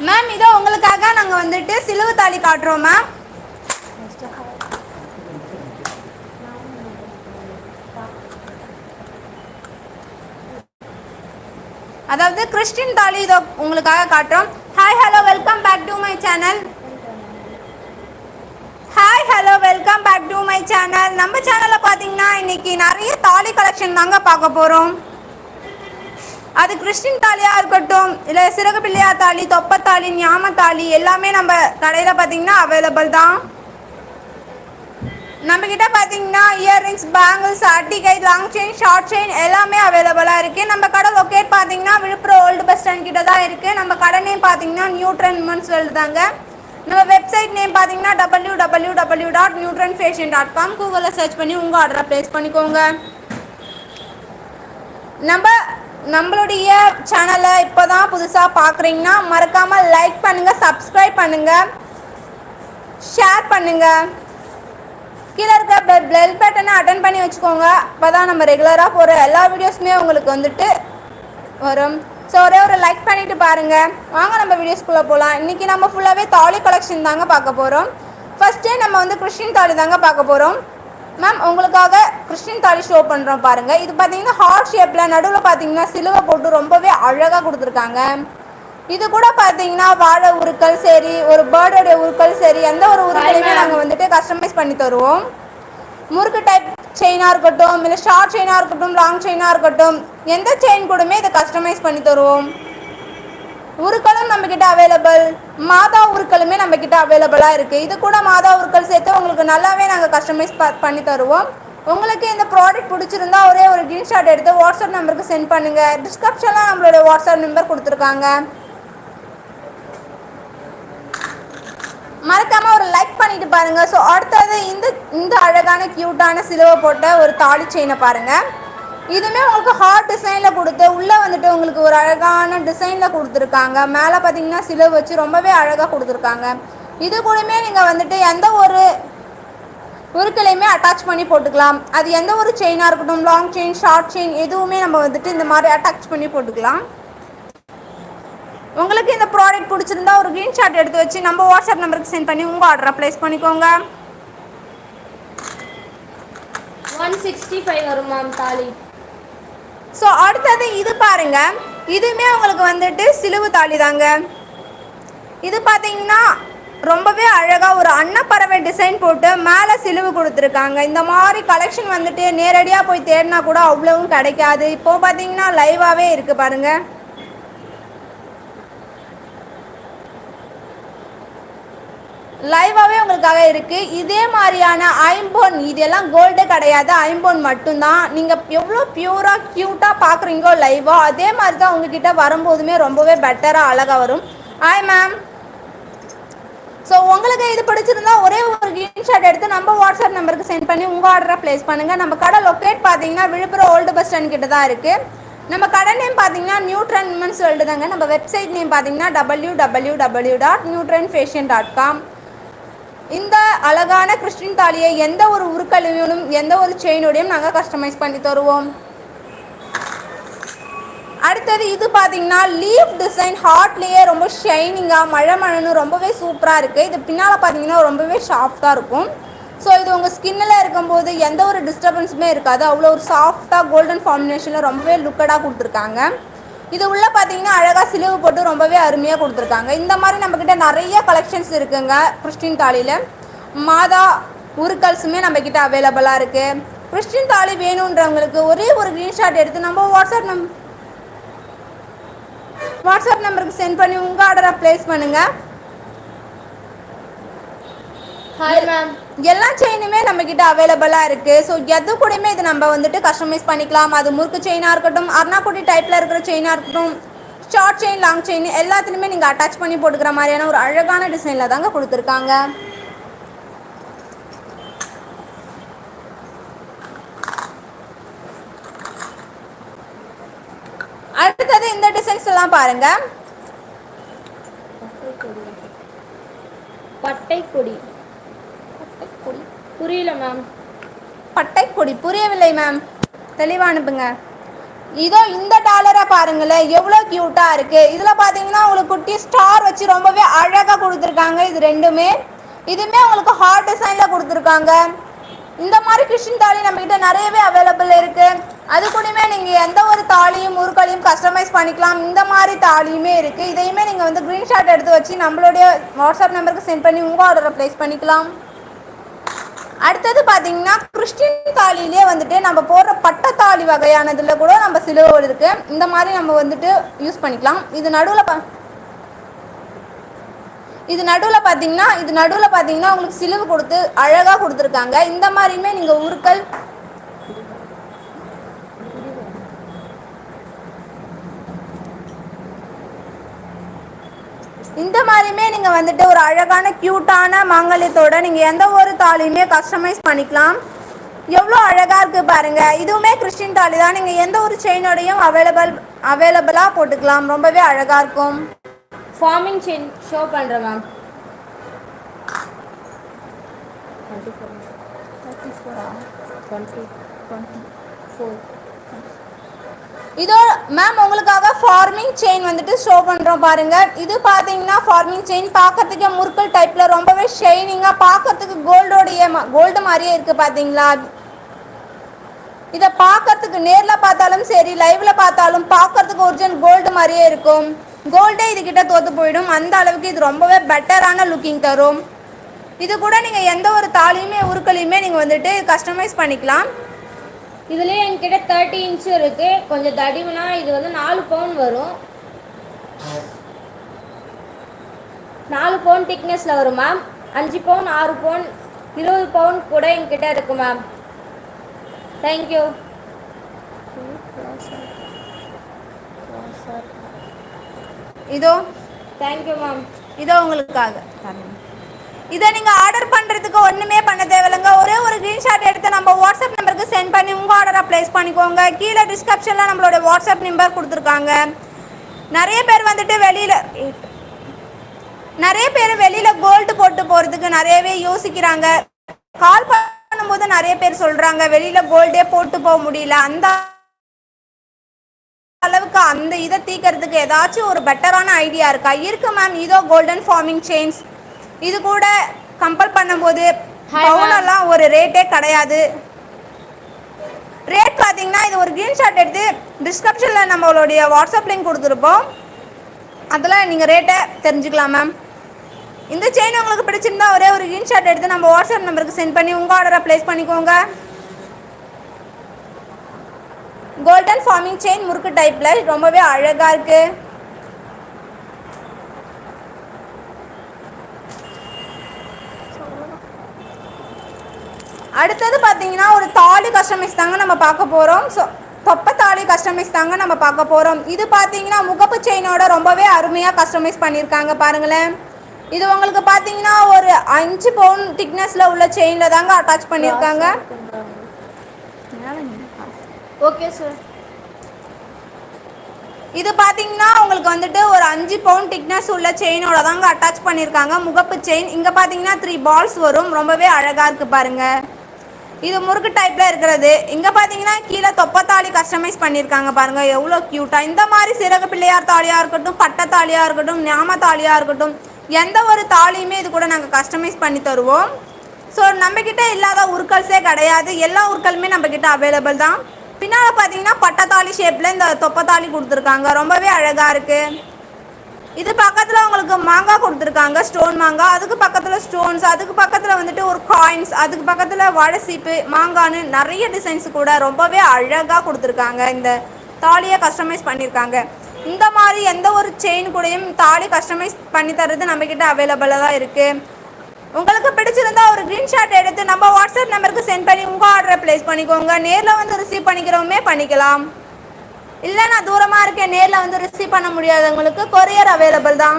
Ma'am இதோ உங்களுக்காக நாங்கள் வந்துட்டு சிலுவை தாலி காட்டுறோம் மேம் அதாவது கிறிஸ்டின் தாலி இதோ உங்களுக்காக காட்டுறோம். Hi hello welcome back to my channel hi hello welcome back to my channel நம்ம சேனலில் பார்த்தீங்கன்னா இன்னைக்கு நிறைய தாலி கலெக்ஷன் தாங்க பார்க்க போகிறோம் அது கிறிஸ்டின் தாலியாக இருக்கட்டும் இல்லை சிறகு பிள்ளையார் தாலி தொப்பத்தாலி ஞாம தாலி எல்லாமே நம்ம கடையில் பார்த்தீங்கன்னா அவைலபிள் தான். நம்ம கிட்ட பார்த்தீங்கன்னா இயர்ரிங்ஸ் பேங்கிள்ஸ் அட்டிகை லாங் செயின் ஷார்ட் செயின் எல்லாமே அவைலபிளாக இருக்குது நம்ம கடை லொக்கேட் பார்த்தீங்கன்னா விழுப்புரம் ஓல்டு பஸ் ஸ்டாண்ட் கிட்ட தான் இருக்குது நம்ம கடை நேம் பார்த்தீங்கன்னா நியூட்ரன் உமன்ஸ் வேர்ல்டு தாங்க நம்ம வெப்சைட் நேம் பார்த்தீங்கன்னா W W W dot new trend fashion dot com கூகுளில் சர்ச் பண்ணி உங்கள் ஆர்டரை ப்ளேஸ் பண்ணிக்கோங்க. நம்ம நம்மளுடைய சேனலை இப்போ தான் புதுசாக பார்க்குறீங்கன்னா மறக்காமல் லைக் பண்ணுங்கள் சப்ஸ்கிரைப் பண்ணுங்கள் ஷேர் பண்ணுங்கள் கீழே இருக்க பெல் பெல் பட்டனை அட்டன் பண்ணி வச்சுக்கோங்க. அப்போ தான் நம்ம ரெகுலராக போகிற எல்லா வீடியோஸுமே உங்களுக்கு வந்துட்டு வரும். ஸோ ஒரே ஒரு லைக் பண்ணிவிட்டு பாருங்கள் வாங்க நம்ம வீடியோஸ்குள்ளே போகலாம் இன்றைக்கி நம்ம ஃபுல்லாகவே தாலி கலெக்ஷன் தாங்க பார்க்க போகிறோம் ஃபஸ்ட்டே நம்ம வந்து கிறிஸ்டின் தாலி தாங்க பார்க்க போகிறோம் மேம் உங்களுக்காக கிறிஸ்டின் தாலி ஷோ பண்ணுறோம் பாருங்கள் இது பார்த்தீங்கன்னா ஹார்ட் ஷேப்பில் நடுவில் பார்த்தீங்கன்னா சிலுவை போட்டு ரொம்பவே அழகாக கொடுத்துருக்காங்க. இது கூட பார்த்தீங்கன்னா வாழை உருக்கள் சரி ஒரு பேர்டோடைய உருக்கள் சரி எந்த ஒரு உருக்களையுமே நாங்கள் வந்துட்டு கஸ்டமைஸ் பண்ணி தருவோம். முறுக்கு டைப் செயினாக இருக்கட்டும் இல்லை ஷார்ட் செயினாக இருக்கட்டும் லாங் செயினாக இருக்கட்டும் எந்த செயின் கூடமே இதை கஸ்டமைஸ் பண்ணி தருவோம். உருக்களும் நம்மக்கிட்ட அவைலபிள் மாதா உருக்களுமே நம்மக்கிட்ட அவைலபிளாக இருக்குது இது கூட மாதா உருக்கள் சேர்த்து உங்களுக்கு நல்லாவே நாங்கள் கஸ்டமைஸ் பண்ணி தருவோம். உங்களுக்கு இந்த ப்ராடக்ட் பிடிச்சிருந்தா ஒரே ஒரு ஸ்க்ரீன்ஷாட் எடுத்து வாட்ஸ்அப் நம்பருக்கு சென்ட் பண்ணுங்கள் டிஸ்கிரிப்ஷனில் நம்மளுடைய வாட்ஸ்அப் நம்பர் கொடுத்துருக்காங்க. மறக்காம ஒரு லைக் பண்ணிட்டு பாருங்க. ஸோ அடுத்தது இந்த இந்த அழகான க்யூட்டான சிலுவை போட்ட ஒரு தாலி செயினை பாருங்கள் இதுவுமே உங்களுக்கு ஹார்ட் டிசைனில் கொடுத்து உள்ளே வந்துட்டு உங்களுக்கு ஒரு அழகான டிசைனில் கொடுத்துருக்காங்க. மேலே பார்த்தீங்கன்னா சிலுவை வச்சு ரொம்பவே அழகாக கொடுத்துருக்காங்க. இது கூடமே நீங்கள் வந்துட்டு எந்த ஒரு உருக்களையுமே அட்டாச் பண்ணி போட்டுக்கலாம். அது எந்த ஒரு செயினாக இருக்கட்டும் லாங் செயின் ஷார்ட் செயின் எதுவுமே நம்ம வந்துட்டு இந்த மாதிரி அட்டாச் பண்ணி போட்டுக்கலாம். உங்களுக்கு இந்த ப்ராடக்ட் பிடிச்சிருந்தா ஒரு ஸ்க்ரீன்ஷாட் எடுத்து வச்சு நம்ம வாட்ஸ்அப் நம்பருக்கு சென்ட் பண்ணி உங்கள் ஆர்டரை ப்ளேஸ் பண்ணிக்கோங்க. ஒன் சிக்ஸ்டி ஃபைவ் வரும் மேம் தாலி. ஸோ அடுத்தது இது பாருங்க. இதுவுமே உங்களுக்கு வந்துட்டு சிலுவு தாலி தாங்க இது பார்த்தீங்கன்னா ரொம்பவே அழகாக ஒரு அன்னப்பறவை டிசைன் போட்டு மேலே சிலுவு கொடுத்துருக்காங்க. இந்த மாதிரி கலெக்ஷன் வந்துட்டு நேரடியாக போய் தேடினா கூட அவ்வளவும் கிடைக்காது. இப்போது பார்த்தீங்கன்னா லைவாகவே இருக்குது பாருங்கள் லைவாகவே உங்களுக்காக இருக்குது இதே மாதிரியான ஐம்போன் இதெல்லாம் கோல்டே கிடையாது. ஐம்போன் மட்டும்தான். நீங்கள் எவ்வளோ பியூராக க்யூட்டாக பார்க்குறீங்களோ லைவோ அதே மாதிரி தான் உங்ககிட்ட வரும்போதுமே ரொம்பவே பெட்டராக அழகாக வரும். ஹாய் மேம் ஸோ உங்களுக்கு இது பிடிச்சிருந்தா ஒரே ஒரு ஸ்க்ரீன்ஷாட் எடுத்து நம்ம வாட்ஸ்அப் நம்பருக்கு சென்ட் பண்ணி உங்கள் ஆர்டரை ப்ளேஸ் பண்ணுங்கள் நம்ம கடை லொக்கேட் பார்த்தீங்கன்னா விழுப்புரம் ஓல்டு பஸ் ஸ்டாண்ட் கிட்ட தான் இருக்குது நம்ம கடை நேம் பார்த்தீங்கன்னா நியூட்ரன் உமன்ஸ் வேர்ல்டு தாங்க. நம்ம வெப்சைட் நேம் பார்த்தீங்கன்னா W W W dot new trend fashion dot com இந்த அழகான கிறிஸ்டின் தாலியை எந்த ஒரு உருக்கலையும் எந்த ஒரு செயினோடையும் நாங்கள் கஸ்டமைஸ் பண்ணி தருவோம். அடுத்தது இது பார்த்தீங்கன்னா லீஃப் டிசைன் ஹார்ட்லேயே ரொம்ப ஷைனிங்காக மழை மழைன்னு ரொம்பவே சூப்பராக இருக்குது இது பின்னால் பார்த்தீங்கன்னா ரொம்பவே சாஃப்டாக இருக்கும். ஸோ இது உங்கள் ஸ்கின்னில் இருக்கும்போது எந்த ஒரு டிஸ்டர்பன்ஸுமே இருக்காது. அவ்வளோ ஒரு சாஃப்டாக கோல்டன் ஃபார்மினேஷனில் ரொம்பவே லுக்கடாக கொடுத்துருக்காங்க. இது உள்ளே பார்த்தீங்கன்னா அழகாக சிலுவு போட்டு ரொம்பவே அருமையாக கொடுத்துருக்காங்க. இந்த மாதிரி நம்மக்கிட்ட நிறைய கலெக்ஷன்ஸ் இருக்குங்க கிறிஸ்டின் தாலியில். மாதா உருக்கல்ஸுமே நம்மக்கிட்ட அவைலபிளாக இருக்குது கிறிஸ்டின் தாலி வேணுன்றவங்களுக்கு ஒரே ஒரு க்ரீன்ஷாட் எடுத்து நம்ம வாட்ஸ்அப் நம் வாட்ஸ்அப் நம்பருக்கு சென்ட் பண்ணி உங்கள் ஆர்டரை ப்ளேஸ் பண்ணுங்கள் ஹாய் மேம் எல்லா செயினுமே நம்மக்கிட்ட அவைலபிளாக இருக்குது ஸோ எது கூடயுமே இது நம்ம வந்துட்டு கஸ்டமைஸ் பண்ணிக்கலாம். அது முறுக்கு செயினாக இருக்கட்டும் அருணாக்குடி டைப்பில் இருக்கிற செயினாக இருக்கட்டும் ஷார்ட் செயின் லாங் செயின் எல்லாத்துலேயுமே நீங்கள் அட்டாச் பண்ணி போட்டுக்கிற மாதிரியான ஒரு அழகான டிசைனில் தாங்க கொடுத்துருக்காங்க. அடுத்தது இந்த டிசைன்ஸ் எல்லாம் பாருங்க. பட்டை கொடி புரியல மேம் பட்டை புரியவில்லை மேம் தெளிவாக அனுப்புங்க. இதோ இந்த டாலரை பாருங்களேன் எவ்வளோ க்யூட்டாக இருக்குது இதில் பார்த்தீங்கன்னா உங்களுக்கு குட்டி ஸ்டார் வச்சு ரொம்பவே அழகாக கொடுத்துருக்காங்க. இது ரெண்டுமே. இதுவுமே உங்களுக்கு ஹார்ட் டிசைனில் கொடுத்துருக்காங்க. இந்த மாதிரி கிருஷ்ணன் தாலி நம்மக்கிட்ட நிறையவே அவைலபிள் இருக்குது அது கூடயுமே நீங்கள் எந்த ஒரு தாலியும் முறுக்களையும் கஸ்டமைஸ் பண்ணிக்கலாம். இந்த மாதிரி தாலியுமே இருக்குது இதையுமே நீங்கள் வந்து க்ரீன்ஷாட் எடுத்து வச்சு நம்மளுடைய வாட்ஸ்அப் நம்பருக்கு சென்ட் பண்ணி உங்கள் ஆர்டரை ப்ளேஸ் பண்ணிக்கலாம். அடுத்தது பார்த்தீங்கன்னா கிறிஸ்டின் தாலிலே வந்துட்டு நம்ம போடுற பட்டத்தாலி வகையானதுல கூட நம்ம சிலுவை இருக்கு. இந்த மாதிரி நம்ம வந்துட்டு யூஸ் பண்ணிக்கலாம். இது நடுவில் பா இது நடுவில் பார்த்தீங்கன்னா இது நடுவில் பார்த்தீங்கன்னா உங்களுக்கு சிலுவு கொடுத்து அழகாக கொடுத்துருக்காங்க. இந்த மாதிரியுமே நீங்கள் உருக்கள் இந்த மாதிரியுமே நீங்கள் வந்துட்டு ஒரு அழகான க்யூட்டான மாங்கல்யத்தோட நீங்கள் எந்த ஒரு தாலியுமே கஸ்டமைஸ் பண்ணிக்கலாம். எவ்வளோ அழகாக இருக்குது பாருங்கள் இதுவுமே கிறிஸ்டின் தாலி தான். நீங்கள் எந்த ஒரு செயினோடையும் அவைலபிள் அவைலபிளாக போட்டுக்கலாம். ரொம்பவே அழகாக இருக்கும். ஃபார்மிங் செயின் ஷோ பண்ணுறேன் மேம் இதோ மேம் உங்களுக்காக ஃபார்மிங் செயின் வந்துட்டு ஷோ பண்ணுறோம் பாருங்க. இது பார்த்தீங்கன்னா ஃபார்மிங் செயின் பார்க்கறதுக்கே முறுக்கல் டைப்பில் ரொம்பவே ஷைனிங்காக பார்க்கறதுக்கு கோல்டோடைய கோல்டு மாதிரியே இருக்குது பார்த்தீங்களா இதை பார்க்கறதுக்கு நேரில் பார்த்தாலும் சரி லைவ்ல பார்த்தாலும் பார்க்கறதுக்கு ஒரிஜினல் கோல்டு மாதிரியே இருக்கும். கோல்டே இதுகிட்ட தோத்து போயிடும். அந்த அளவுக்கு இது ரொம்பவே பெட்டரான லுக்கிங் தரும். இது கூட நீங்கள் எந்த ஒரு தாலியுமே உருக்களையுமே நீங்கள் வந்துட்டு கஸ்டமைஸ் பண்ணிக்கலாம். இதுலேயே என்கிட்ட தேர்ட்டி இன்ச் இருக்கு. கொஞ்சம் தடிவுனா இது வந்து நாலு பவுன் வரும். நாலு பவுன் திக்னஸில் வரும் மேம் அஞ்சு பவுன் ஆறு பவுன் இருபது பவுன் கூட என்கிட்ட இருக்கு மேம் தேங்க்யூ இதோ தேங்க்யூ மேம் இதோ உங்களுக்காக. இதை நீங்கள் ஆர்டர் பண்ணுறதுக்கு ஒன்றுமே பண்ண தேவையில்லைங்க. ஒரே ஒரு ஸ்க்ரீன்ஷாட் எடுத்து நம்ம வாட்ஸ்அப் நம்பருக்கு சென்ட் பண்ணி உங்கள் ஆர்டரை ப்ளேஸ் பண்ணிக்கோங்க. கீழே டிஸ்கிரிப்ஷனில் நம்மளோட வாட்ஸ்அப் நம்பர் கொடுத்துருக்காங்க. நிறைய பேர் வந்துட்டு வெளியில் நிறைய பேர் வெளியில் கோல்டு போட்டு போகிறதுக்கு நிறையவே யோசிக்கிறாங்க. கால் பண்ணும்போது நிறைய பேர் சொல்கிறாங்க வெளியில் கோல்டே போட்டு போக முடியல. அந்த அளவுக்கு அந்த இதை தீக்கிறதுக்கு ஏதாச்சும் ஒரு பெட்டரான ஐடியா இருக்கா? இருக்கு மேம் இதோ கோல்டன் ஃபார்மிங் செயின்ஸ் இது கூட கம்பல் பண்ணும்போது பவுனெல்லாம் ஒரு ரேட்டே கிடையாது. ரேட் பார்த்தீங்கன்னா இது ஒரு ஸ்க்ரீன்ஷாட் எடுத்து டிஸ்கிரிப்ஷனில் நம்மளுடைய வாட்ஸ்அப் லிங்க் கொடுத்துருப்போம். அதில் நீங்கள் ரேட்டை தெரிஞ்சுக்கலாம் மேம் இந்த செயின் உங்களுக்கு பிடிச்சிருந்தா ஒரே ஒரு ஸ்க்ரீன்ஷாட் எடுத்து நம்ம வாட்ஸ்அப் நம்பருக்கு சென்ட் பண்ணி உங்கள் ஆர்டரை ப்ளேஸ் பண்ணிக்கோங்க. கோல்டன் ஃபார்மிங் செயின் முறுக்கு டைப்பில் ரொம்பவே அழகாக இருக்குது அடுத்தது பார்த்தீங்கன்னா ஒரு தாலி கஸ்டமைஸ் தாங்க நம்ம பார்க்க போகிறோம் ஸோ தொப்பை தாலி கஸ்டமைஸ் தாங்க நம்ம பார்க்க போகிறோம் இது பார்த்தீங்கன்னா முகப்பு செயினோட ரொம்பவே அருமையாக கஸ்டமைஸ் பண்ணியிருக்காங்க பாருங்களேன். இது உங்களுக்கு பார்த்தீங்கன்னா ஒரு அஞ்சு பவுன் திக்னஸில் உள்ள செயினில் தாங்க அட்டாச் பண்ணியிருக்காங்க. ஓகே சார் இது பார்த்தீங்கன்னா உங்களுக்கு வந்துட்டு ஒரு அஞ்சு பவுன் திக்னஸ் உள்ள செயினோட தாங்க அட்டாச் பண்ணியிருக்காங்க. முகப்பு செயின் இங்கே பார்த்தீங்கன்னா த்ரீ பால்ஸ் வரும். ரொம்பவே அழகாக இருக்குது பாருங்கள் இது முறுக்கு டைப்பில் இருக்கிறது. இங்கே பார்த்தீங்கன்னா கீழே தொப்பத்தாளி கஸ்டமைஸ் பண்ணியிருக்காங்க பாருங்கள் எவ்வளோ க்யூட்டாக இந்த மாதிரி சிறகு பிள்ளையார் தாலியாக இருக்கட்டும் பட்டை தாலியாக இருக்கட்டும் ஞாம தாலியாக இருக்கட்டும் எந்த ஒரு தாலியுமே இது கூட நாங்கள் கஸ்டமைஸ் பண்ணி தருவோம். ஸோ நம்மக்கிட்ட இல்லாத உருக்கல்ஸே கிடையாது. எல்லா உருக்களுமே நம்மக்கிட்ட அவைலபிள் தான். பின்னால் பார்த்தீங்கன்னா பட்டத்தாலி ஷேப்பில் இந்த தொப்பத்தாலி கொடுத்துருக்காங்க. ரொம்பவே அழகாக இருக்குது இது பக்கத்தில் உங்களுக்கு மாங்காய் கொடுத்துருக்காங்க ஸ்டோன் மாங்காய் அதுக்கு பக்கத்தில் ஸ்டோன்ஸ் அதுக்கு பக்கத்தில் வந்துட்டு ஒரு காயின்ஸ் அதுக்கு பக்கத்தில் வடசீப்பு சீப்பு மாங்கான்னு நிறைய டிசைன்ஸ் கூட ரொம்பவே அழகாக கொடுத்துருக்காங்க. இந்த தாலியை கஸ்டமைஸ் பண்ணியிருக்காங்க. இந்த மாதிரி எந்த ஒரு செயின் கூடயும் தாலி கஸ்டமைஸ் பண்ணி தர்றது நம்மக்கிட்ட அவைலபிளாக தான் இருக்குது உங்களுக்கு பிடிச்சிருந்தா ஒரு ஸ்க்ரீன்ஷாட் எடுத்து நம்ம வாட்ஸ்அப் நம்பருக்கு சென்ட் பண்ணி உங்கள் ஆர்டரை ப்ளேஸ் பண்ணிக்கோங்க. நேரில் வந்து ரிசீவ் பண்ணிக்கிறோமே பண்ணிக்கலாம். இல்லை நான் தூரமாக இருக்கேன் நேரில் வந்து ரிசீவ் பண்ண முடியாதவங்களுக்கு கொரியர் அவைலபிள் தான்.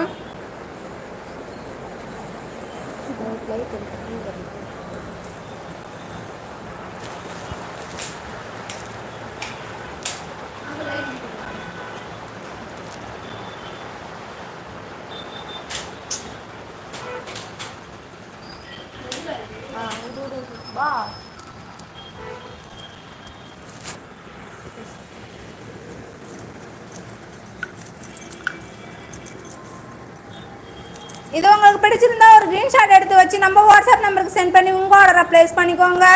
இது உங்களுக்கு பிடிச்சிருந்தா ஒரு ஸ்க்ரீன்ஷாட் எடுத்து வச்சு நம்ம வாட்ஸ்அப் நம்பருக்கு சென்ட் பண்ணி உங்கள் ஆர்டரை ப்ளேஸ் பண்ணிக்கோங்க.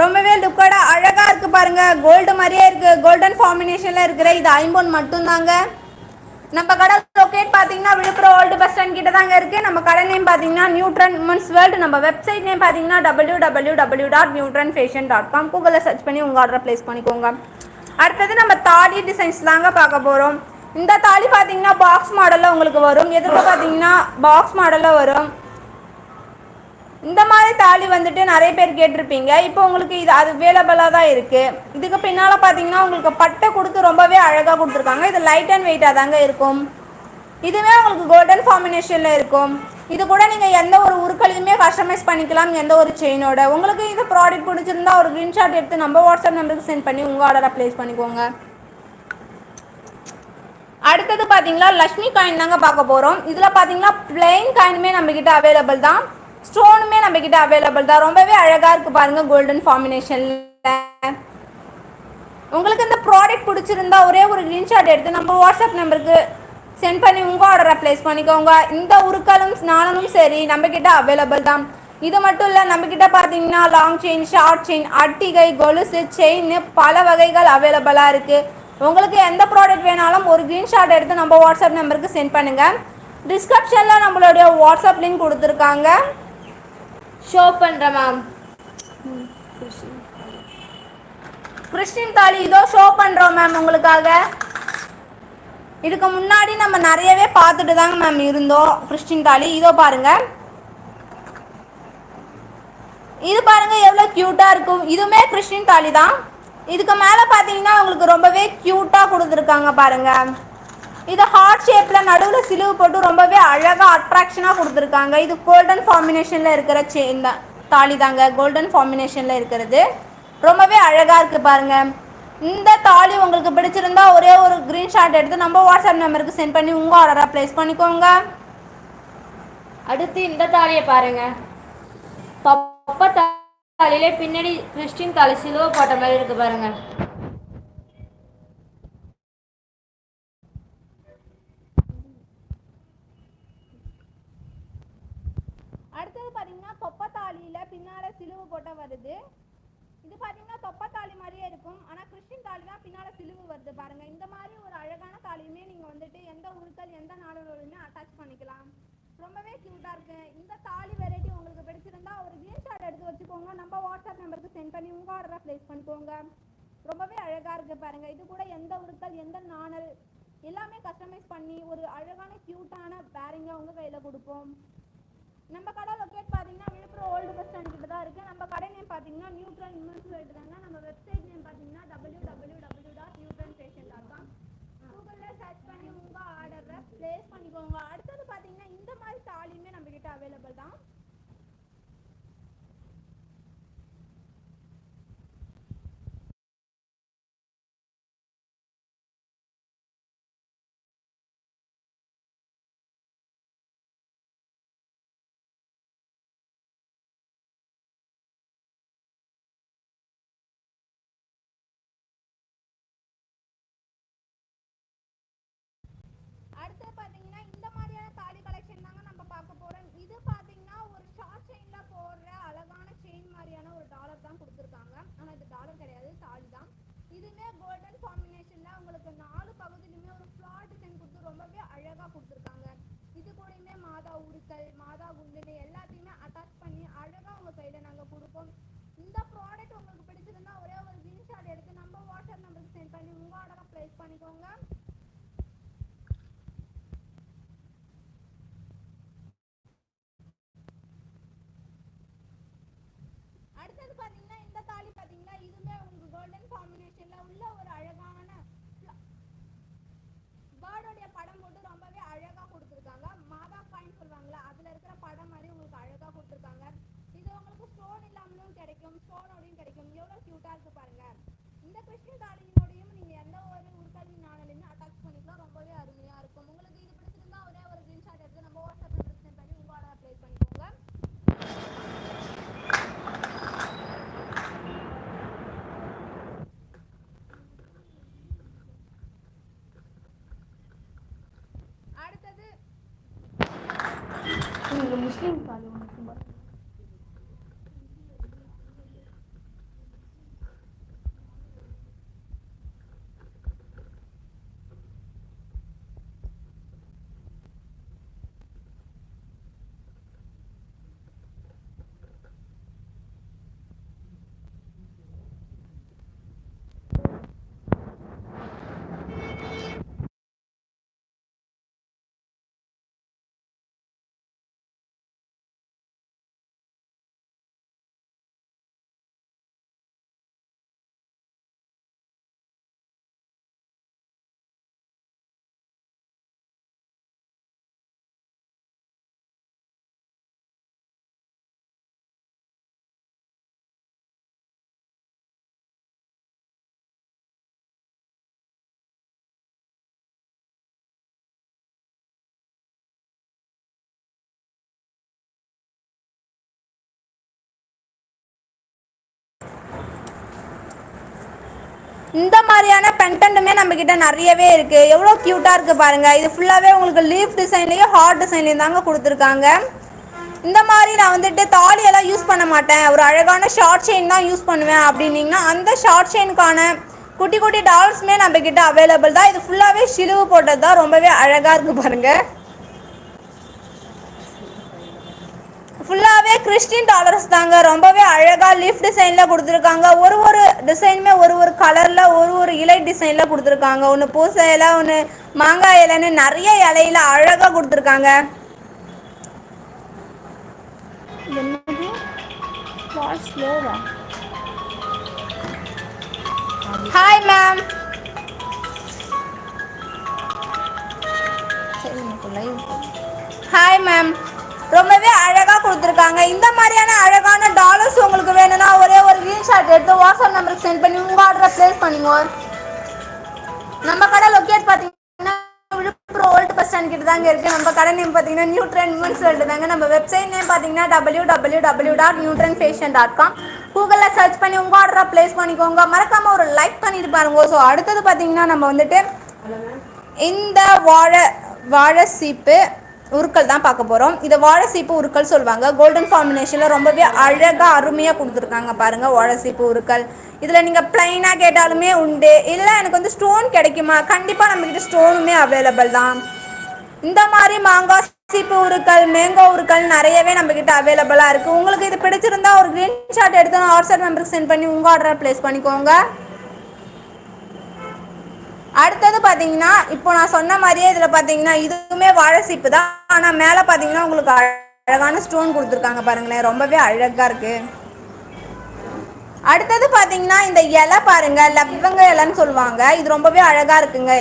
ரொம்பவே லுக்கோட அழகாக இருக்குது பாருங்கள் கோல்டு மாதிரியே இருக்குது கோல்டன் ஃபார்மினேஷனில் இருக்கிற இது ஐம்பொன் மட்டும்தாங்க. நம்ம கடை லொக்கேட் பார்த்தீங்கன்னா விழுப்புரம் ஓல்டு பஸ் ஸ்டாண்ட் கிட்ட தாங்க இருக்குது நம்ம கடை நேம் பார்த்தீங்கன்னா நியூட்ரன் உமன்ஸ் வேர்ல்டு நம்ம வெப்சைட் நேம் பார்த்தீங்கன்னா W W W dot new trend fashion dot com கூகுளில் சர்ச் பண்ணி உங்கள் ஆர்டரை ப்ளேஸ் பண்ணிக்கோங்க. அடுத்தது நம்ம தாலி டிசைன்ஸ் தாங்க பார்க்க போகிறோம் இந்த தாலி பார்த்தீங்கன்னா பாக்ஸ் மாடலில் உங்களுக்கு வரும். எதிர்க்க பார்த்தீங்கன்னா பாக்ஸ் மாடலில் வரும். இந்த மாதிரி தாலி வந்துட்டு நிறைய பேர் கேட்டிருப்பீங்க. இப்போ உங்களுக்கு இது அது அவைலபிளாக தான் இருக்குது இதுக்கு பின்னால் பார்த்தீங்கன்னா உங்களுக்கு பட்டை கொடுத்து ரொம்பவே அழகாக கொடுத்துருக்காங்க. இது லைட் அண்ட் வெயிட்டாக தாங்க இருக்கும். இதுவே உங்களுக்கு கோல்டன் ஃபார்மினேஷனில் இருக்கும். இது கூட நீங்கள் எந்த ஒரு உருக்களையுமே கஸ்டமைஸ் பண்ணிக்கலாம் எந்த ஒரு செயினோட உங்களுக்கு இது ப்ராடக்ட் பிடிச்சிருந்தா ஒரு க்ரீன்ஷாட் எடுத்து நம்ம வாட்ஸ்அப் நம்பருக்கு சென்ட் பண்ணி உங்கள் ஆர்டரை ப்ளேஸ் பண்ணிக்கோங்க. அடுத்தது பார்த்தீங்களா லக்ஷ்மி காயின் தாங்க பார்க்க போகிறோம் இதில் பார்த்தீங்கன்னா பிளெயின் காயினுமே நம்மக்கிட்ட அவைலபிள் தான். ஸ்டோனுமே நம்மக்கிட்ட அவைலபிள் தான். ரொம்பவே அழகாக இருக்குது பாருங்கள் கோல்டன் ஃபார்மினேஷனில் உங்களுக்கு இந்த ப்ராடக்ட் பிடிச்சிருந்தா ஒரே ஒரு ஸ்க்ரீன்ஷாட் எடுத்து நம்ம வாட்ஸ்அப் நம்பருக்கு சென்ட் பண்ணி உங்கள் ஆர்டரை ப்ளேஸ் பண்ணிக்கோங்க. இந்த உருக்களும் ஸ்நானமும் சரி நம்மக்கிட்ட அவைலபிள் தான். இது மட்டும் இல்லை நம்மக்கிட்ட பார்த்தீங்கன்னா லாங் செயின் ஷார்ட் செயின் அட்டிகை கொலுசு செயின் பல வகைகள் அவைலபிளாக இருக்குது உங்களுக்கு எந்த ப்ராடக்ட் வேணாலும் ஒரு க்ரீன்ஷாட் எடுத்து நம்ம வாட்ஸ்அப் நம்பருக்கு சென்ட் பண்ணுங்கள் டிஸ்கிரிப்ஷனில் நம்மளுடைய வாட்ஸ்அப் லிங்க் கொடுத்துருக்காங்க. ஷோ பண்ணுறேன் மேம் கிறிஸ்டின் தாலி இதோ ஷோ பண்ணுறோம் மேம் உங்களுக்காக. இதுக்கு முன்னாடி நம்ம நிறையவே பார்த்துட்டு தாங்க மேம் இருந்தோம் கிறிஸ்டின் தாலி. இதோ பாருங்க. இது பாருங்க எவ்வளோ க்யூட்டாக இருக்கும். இதுவுமே கிறிஸ்டின் தாலி தான். இதுக்கு மேலே பார்த்தீங்கன்னா உங்களுக்கு ரொம்பவே க்யூட்டாக கொடுத்துருக்காங்க பாருங்க. இது ஹார்ட் ஷேப்பில் நடுவில் சிலுவு போட்டு ரொம்பவே அழகாக அட்ராக்ஷனாக கொடுத்துருக்காங்க. இது கோல்டன் ஃபார்மினேஷனில் இருக்கிற செயின் தான். தாலி தாங்க கோல்டன் ஃபார்மினேஷனில் இருக்கிறது. ரொம்பவே அழகாக இருக்குது பாருங்க. இந்த தாலி உங்களுக்கு பிடிச்சிருந்தா ஒரே ஒரு ஷாட் எடுத்து நம்ம வாட்ஸ்அப் நம்பருக்கு சென்ட் பண்ணி உங்கள் ஆர்டராக ப்ளேஸ் பண்ணிக்கோங்க. அடுத்து இந்த தாலியை பாருங்க. தா தாலியிலே பின்னாடி கிறிஸ்டின் தாலி சிலுவை போட்ட மாதிரி இருக்கு பாருங்க அடுத்தது பார்த்தீங்கன்னா தொப்பத்தாலியில் பின்னால் சிலுவு போட்ட வருது இது பார்த்தீங்கன்னா தொப்பத்தாலி மாதிரியே இருக்கும் ஆனால் கிறிஸ்டின் தாலி தான் பின்னால் சிலுவு வருது பாருங்க இந்த மாதிரி ஒரு அழகான தாலியுமே நீங்கள் வந்துட்டு எந்த உருக்கள் எந்த நாடுகளுமே அட்டாச் பண்ணிக்கலாம் ரொம்பவே க்யூட்டாக இருக்கு இந்த தாலி வெரைட்டி உங்களுக்கு பிடிச்சிருந்தா ஒரு ஸ்க்ரீன்ஷாட் எடுத்து வச்சுக்கோங்க நம்ம வாட்ஸ்அப் நம்பருக்கு சென்ட் பண்ணி உங்கள் ஆர்டரை ப்ளேஸ் பண்ணிக்கோங்க ரொம்பவே அழகாக இருக்கு பாருங்க இது கூட எந்த உருக்கள் எந்த நாணல் எல்லாமே கஸ்டமைஸ் பண்ணி ஒரு அழகான க்யூட்டான பேரிங்கை உங்கள் கையில் கொடுப்போம் நம்ம கடை லொக்கேட் பார்த்தீங்கன்னா விழுப்புரம் ஓல்டு பஸ் ஸ்டாண்ட் கிட்ட தான் இருக்குது நம்ம கடை நேம் பார்த்தீங்கன்னா நியூட்ரல் இன்வெஸ்ட் நம்ம வெப்சைட் நேம் பார்த்தீங்கன்னா W W W dot new trend fashion dot com கூகுளில் சர்ச் பண்ணி உங்கள் ஆர்டரை ப்ளேஸ் பண்ணிக்கோங்க. அடுத்தது பார்த்தீங்கன்னா இந்த மாதிரி தாலியுமே நம்மக்கிட்ட அவைலபிள் தான் அடுத்து பார்த்தீங்கன்னா இந்த மாதிரியான தாலி கலெக்ஷன் தாங்க நம்ம பார்க்க போறோம் இது பார்த்தீங்கன்னா ஒரு ஷார்ட் செயின்ல போடுற அழகான செயின் மாதிரியான ஒரு டாலர் தான் கொடுத்துருக்காங்க ஆனால் இது டாலர் கிடையாது தாலி தான் இதுவுமே கோல்டன் காம்பினேஷன்ல உங்களுக்கு நாலு பகுதியிலுமே ஒரு ஃப்ளாட் டிசைன் கொடுத்து ரொம்பவே அழகா கொடுத்துருக்காங்க. இது கூடயுமே மாதா உருக்கள் மாதா குண்டுன்னு எல்லாத்தையுமே அட்டாச் பண்ணி அழகா உங்க கையில நாங்க கொடுப்போம் இந்த ப்ராடக்ட் உங்களுக்கு பிடிச்சிருந்தா ஒரே ஒரு ஸ்கிரீன்ஷாட் எடுத்து நம்ம வாட்ஸ்அப் நம்பருக்கு சென்ட் பண்ணி உங்க ஆர்டரை ப்ளேஸ் பண்ணிக்கோங்க அடுத்தது பாத்தீங்கன்னா இந்த தாலி பாத்தீங்களா இதுமே உங்களுக்கு கோல்டன் காம்பினேஷன்ல உள்ள ஒரு அழகான பேர்டோடைய படம் போட்டு ரொம்பவே அழகா கொடுத்துருக்காங்க மாதா காயின் சொல்லுவாங்கல்ல அதுல இருக்கிற படம் மாதிரி உங்களுக்கு அழகா கொடுத்துருக்காங்க இது உங்களுக்கு ஸ்டோன் இல்லாமலும் கிடைக்கும் ஸ்டோனோடையும் கிடைக்கும் எவ்வளவு கியூட்டா இருக்கு பாருங்க இந்த கிறிஸ்டின் தாலியினோடையும் நீங்க எந்த ஒரு உருக்கல்வி நாளிலுமே அட்டாச் பண்ணிக்கலாம். ரொம்பவே அருமையா இருக்கும். உங்களுக்கு இது பிடிச்சிருந்தா ஒரே ஒரு ஸ்கிரீன்ஷாட் எடுத்து நம்ம வாட்ஸ்அப் டிஸ்கிரிப்ஷன் பண்ணி உங்களோட அப்ளை பண்ணிக்கோங்க. அடுத்தது. இந்த மாதிரியான பென்டன்ட்டுமே நம்ம கிட்ட நிறையவே இருக்கு. எவ்வளோ க்யூட்டாக இருக்கு பாருங்க. இது ஃபுல்லாகவே உங்களுக்கு லீஃப் டிசைன்லேயும் ஹார்ட் டிசைன்லேயும் தாங்க கொடுத்துருக்காங்க. இந்த மாதிரி நான் வந்துட்டு தாலியெல்லாம் யூஸ் பண்ண மாட்டேன். ஒரு அழகான ஷார்ட் செயின் தான் யூஸ் பண்ணுவேன் அப்படின்னீங்கன்னா அந்த ஷார்ட் செயினுக்கான குட்டி குட்டி டால்ஸுமே நம்ம கிட்ட அவைலபிள் தான். இது ஃபுல்லாகவே சிலுவு போட்டது தான் ரொம்பவே அழகாக இருக்கு பாருங்க. ஃபுல்லாகவே கிறிஸ்டின் டாலர்ஸ் தாங்க. ரொம்பவே அழகாக லீஃப் டிசைனில் கொடுத்துருக்காங்க. ஒரு ஒரு டிசைனுமே ஒரு ஒரு கலரில் ஒரு ஒரு இலை டிசைனில் கொடுத்துருக்காங்க. ஒன்று பூசை இலை ஒன்று மாங்காய் இலைன்னு நிறைய இலையில அழகாக கொடுத்துருக்காங்க. ஹாய் மேம் ஹாய் மேம் ரொம்பவே அழகாக ஆர்டரை நம்ம கடை லொக்கேட் பார்த்தீங்கன்னா விழுப்புரம் ஓல்டு பஸ் ஸ்டாண்ட் கிட்ட தாங்க இருக்குது நம்ம கடை நேம் பார்த்தீங்கன்னா நியூ ட்ரெண்ட் உமன்ஸ் வேர்ல்டு தாங்க. நம்ம வெப்சைட் நேம் பார்த்தீங்கன்னா W W W dot new trend fashion dot com கூகுளில் சர்ச் பண்ணி உங்கள் ஆர்டரை ப்ளேஸ் பண்ணிக்கோங்க. மறக்காமல் ஒரு லைக் பண்ணிட்டு பாருங்க. ஸோ அடுத்தது பார்த்தீங்கன்னா நம்ம வந்துட்டு இந்த வாழை வாழை சீப்பு உருக்கள் தான் பார்க்க போகிறோம் இதை வாழை சீப்பு உருக்கள் சொல்லுவாங்க. கோல்டன் காம்பினேஷனில் ரொம்பவே அழகாக அருமையாக கொடுத்துருக்காங்க பாருங்கள் வாழை சீப்பு உருக்கள். இதில் நீங்கள் ப்ளைனாக கேட்டாலுமே உண்டு. இல்லை எனக்கு வந்து ஸ்டோன் கிடைக்குமா? கண்டிப்பாக நம்மக்கிட்ட ஸ்டோனுமே அவைலபிள் தான். இந்த மாதிரி மாங்காய் சீப்பு உருக்கள் மேங்கோ உருக்கள் நிறையவே நம்மக்கிட்ட அவைலபிளாக இருக்குது உங்களுக்கு இது பிடிச்சிருந்தா ஒரு ஷாட் எடுத்து வாட்ஸ்அப் நம்பருக்கு சென்ட் பண்ணி உங்கள் ஆர்டரை ப்ளேஸ் பண்ணிக்கோங்க. அடுத்தது பார்த்தீங்கன்னா இப்போ நான் சொன்ன மாதிரியே இதில் பார்த்தீங்கன்னா இதுவுமே வாழை சீப்பு தான். ஆனால் மேலே பார்த்தீங்கன்னா உங்களுக்கு அழகான ஸ்டோன் கொடுத்துருக்காங்க பாருங்களேன். ரொம்பவே அழகாக இருக்குது அடுத்தது பார்த்தீங்கன்னா இந்த இலை பாருங்க லவ்வங்க இலைன்னு சொல்லுவாங்க. இது ரொம்பவே அழகாக இருக்குங்க.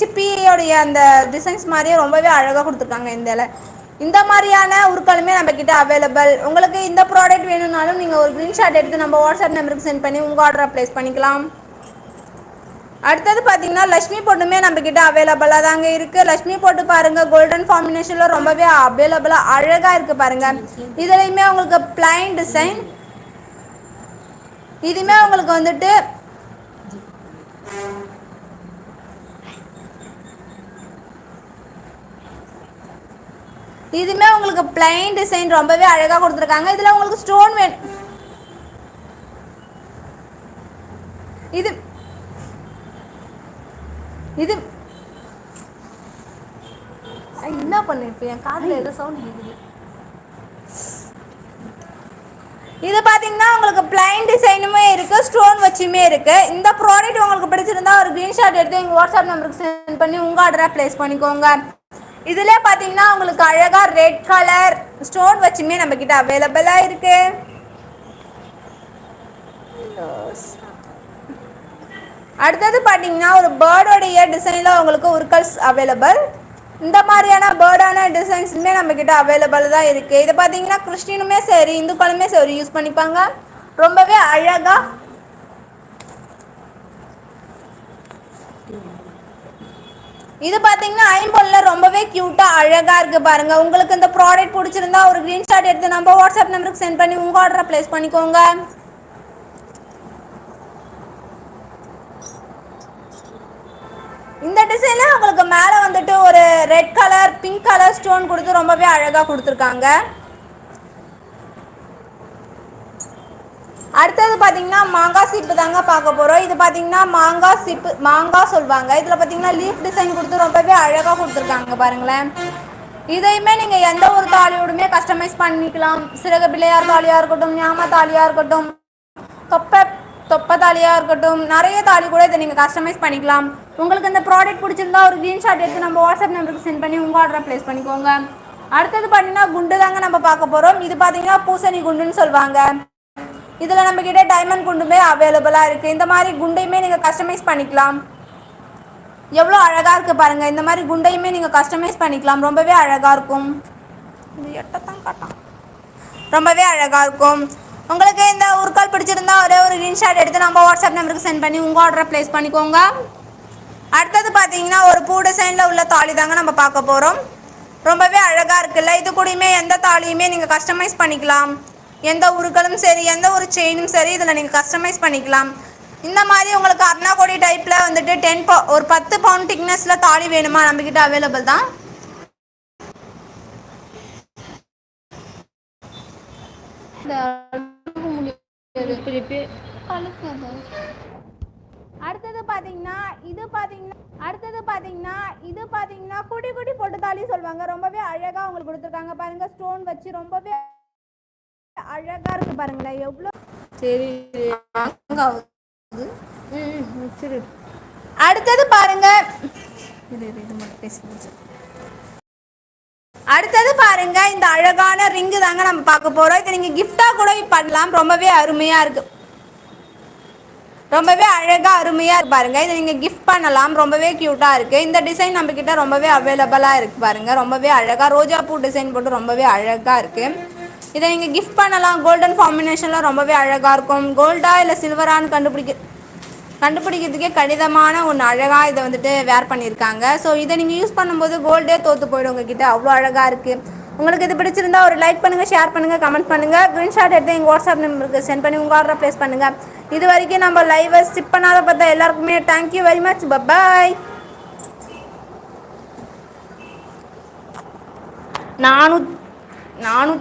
சிப்பியோடைய அந்த டிசைன்ஸ் மாதிரியே ரொம்பவே அழகாக கொடுத்துருக்காங்க இந்த இலை. இந்த மாதிரியான உருக்களுமே நம்ம கிட்ட அவைலபிள் உங்களுக்கு இந்த ப்ராடக்ட் வேணும்னாலும் நீங்கள் ஒரு க்ரீன்ஷாட் எடுத்து நம்ம வாட்ஸ்அப் நம்பருக்கு சென்ட் பண்ணி உங்கள் ஆர்டரை ப்ளேஸ் பண்ணிக்கலாம். அடுத்தது பார்த்தீங்கன்னா லக்ஷ்மி பொட்டுமே நம்ம கிட்ட அவைலபிளாக தாங்க இருக்கு. லக்ஷ்மி பொட்டு பாருங்க கோல்டன் காம்பினேஷனில் ரொம்பவே அவைலபிளாக அழகாக இருக்கு பாருங்க. இதுலையுமே உங்களுக்கு பிளைன் டிசைன் இதுவுமே உங்களுக்கு வந்துட்டு இதுவுமே உங்களுக்கு பிளைன் டிசைன் ரொம்பவே அழகாக கொடுத்துருக்காங்க. இதில் உங்களுக்கு ஸ்டோன் வேணும் இது இது என்ன பண்ணு இப்போ என் காதில் ஏதோ சவுண்ட் கேட்குது இது பார்த்தீங்கன்னா உங்களுக்கு பிளைன் டிசைனுமே இருக்குது ஸ்டோன் வச்சுமே இருக்குது இந்த ப்ராடக்ட் உங்களுக்கு பிடிச்சிருந்தா ஒரு க்ரீன்ஷாட் எடுத்து எங்கள் வாட்ஸ்அப் நம்பருக்கு சென்ட் பண்ணி உங்கள் ஆர்டரை ப்ளேஸ் பண்ணிக்கோங்க. இதில் பார்த்தீங்கன்னா உங்களுக்கு அழகாக ரெட் கலர் ஸ்டோன் வச்சுமே நம்மக்கிட்ட அவைலபிளாக இருக்குது அடுத்தது பார்த்தீங்கன்னா ஒரு பேர்டோடைய டிசைனில் உங்களுக்கு உருக்கல்ஸ் அவைலபிள் இந்த மாதிரியான பேர்டான டிசைன்ஸுமே நம்மக்கிட்ட அவைலபிள் தான் இருக்குது இதை பார்த்தீங்கன்னா கிறிஸ்டினுமே சரி இந்துக்களுமே சரி யூஸ் பண்ணிப்பாங்க. ரொம்பவே அழகாக இது பார்த்தீங்கன்னா ஐம்பொல்லில் ரொம்பவே க்யூட்டாக அழகாக இருக்குது பாருங்கள் உங்களுக்கு இந்த ப்ராடக்ட் பிடிச்சிருந்தா ஒரு ஸ்க்ரீன்ஷாட் எடுத்து நம்ம வாட்ஸ்அப் நம்பருக்கு சென்ட் பண்ணி உங்கள் ஆர்டரை ப்ளேஸ் பண்ணிக்கோங்க. இந்த டிசைனில் உங்களுக்கு மேலே வந்துட்டு ஒரு red colour pink colour stone கொடுத்து ரொம்பவே அழகாக கொடுத்துருக்காங்க. அடுத்தது பார்த்தீங்கன்னா மாங்காய் சீப்பு தாங்க பார்க்க போகிறோம் இது பார்த்தீங்கன்னா மாங்காய் சீப்பு மாங்காய் சொல்லுவாங்க இதில் பார்த்தீங்கன்னா லீஃப் டிசைன் கொடுத்து ரொம்பவே அழகாக கொடுத்துருக்காங்க பாருங்களேன். இதையுமே நீங்கள் எந்த ஒரு தாலியோடுமே கஸ்டமைஸ் பண்ணிக்கலாம். சிறகு பிள்ளையார் தாலியாக இருக்கட்டும் ஞாம தாலியாக இருக்கட்டும் தொப்பை தொப்பை தாலியாக இருக்கட்டும் நிறைய தாலி கூட இதை நீங்கள் கஸ்டமைஸ் பண்ணிக்கலாம். உங்களுக்கு இந்த ப்ராடக்ட் பிடிச்சிருந்தா ஒரு ஸ்க்ரீன்ஷாட் எடுத்து நம்ம வாட்ஸ்அப் நம்பருக்கு சென்ட் பண்ணி உங்கள் ஆர்டரை ப்ளேஸ் பண்ணிக்கோங்க. அடுத்தது பார்த்தீங்கன்னா குண்டு தாங்க நம்ம பார்க்க போகிறோம் இது பார்த்தீங்கன்னா பூசணி குண்டுன்னு சொல்லுவாங்க. இதில் நம்மக்கிட்ட டைமண்ட் குண்டுமே அவைலபிளாக இருக்குது இந்த மாதிரி குண்டையுமே நீங்கள் கஸ்டமைஸ் பண்ணிக்கலாம். எவ்வளோ அழகாக இருக்குது பாருங்கள் இந்த மாதிரி குண்டையுமே நீங்கள் கஸ்டமைஸ் பண்ணிக்கலாம். ரொம்பவே அழகாக இருக்கும். இது எட்டத்தான் காட்டான் ரொம்பவே அழகாக இருக்கும். உங்களுக்கு இந்த உருக்கால் பிடிச்சிருந்தா ஒரே ஒரு ஸ்க்ரீன்ஷாட் எடுத்து நம்ம வாட்ஸ்அப் நம்பருக்கு சென்ட் பண்ணி உங்கள் ஆர்டரை ப்ளேஸ் பண்ணிக்கோங்க. அடுத்தது பார்த்தீங்கன்னா ஒரு பூ டிசைனில் உள்ள தாலி தாங்க நம்ம பார்க்க போகிறோம் ரொம்பவே அழகாக இருக்குல்ல? இது கூடயுமே எந்த தாலியுமே நீங்கள் கஸ்டமைஸ் பண்ணிக்கலாம். எந்த உருக்களும் சரி எந்த ஒரு செயினும் சரி இதில் நீங்கள் கஸ்டமைஸ் பண்ணிக்கலாம். இந்த மாதிரி உங்களுக்கு அர்ணாகோடி டைப்பில் வந்துட்டு டென் பவு ஒரு பத்து பவுண்ட் திக்னஸில் தாலி வேணுமா? நம்மக்கிட்ட அவைலபிள் தான். அடுத்தது பாத்தீங்கன்னா இது பாத்தீங்கன்னா அடுத்தது பாத்தீங்கன்னா இது பாத்தீங்கன்னா குடி குடி பொட்டு தாலி சொல்லுவாங்க. ரொம்பவே அழகா உங்களுக்கு கொடுத்துருக்காங்க. பாருங்க ஸ்டோன் வச்சு ரொம்பவே அழகா இருக்கு பாருங்களேன் எவ்வளோ சரி சரி. அடுத்தது பாருங்க. அடுத்தது பாருங்க. இந்த அழகான ரிங்கு தாங்க நம்ம பார்க்க போறோம். இதை நீங்க gift-ஆ கூட பண்ணலாம். ரொம்பவே அருமையா இருக்கு. ரொம்பவே அழகாக அருமையாக இருக்கு இதை நீங்கள் கிஃப்ட் பண்ணலாம். ரொம்பவே க்யூட்டாக இருக்குது இந்த டிசைன் நம்ம ரொம்பவே அவைலபிளாக இருக்குது பாருங்கள் ரொம்பவே அழகாக ரோஜா பூ டிசைன் போட்டு ரொம்பவே அழகாக இருக்குது இதை நீங்கள் கிஃப்ட் பண்ணலாம். கோல்டன் காம்பினேஷன்ல ரொம்பவே அழகாக இருக்கும். கோல்டா இல்லை சில்வரான்னு கண்டுபிடிக்க கண்டுபிடிக்கிறதுக்கே கடிதமான ஒன்று அழகாக இதை வந்துட்டு வேர் பண்ணியிருக்காங்க ஸோ இதை நீங்கள் யூஸ் பண்ணும்போது கோல்டே தோற்று போயிடும் உங்ககிட்ட. அவ்வளோ அழகாக இருக்குது உங்களுக்கு இது பிடிச்சிருந்தா ஒரு லைக் பண்ணுங்கள் ஷேர் பண்ணுங்கள் கமெண்ட் பண்ணுங்கள் ஸ்க்ரீன்ஷாட் எடுத்து எங்கள் வாட்ஸ்அப் நம்பருக்கு சென்ட் பண்ணி உங்கள் ஆர்டரை ப்ளேஸ் பண்ணுங்கள் இது வரைக்கும் நம்ம லைவை ஸ்டிப் பண்ணாத பார்த்தா எல்லாருக்குமே தேங்க்யூ வெரி மச் பபாய் நானூ நானூ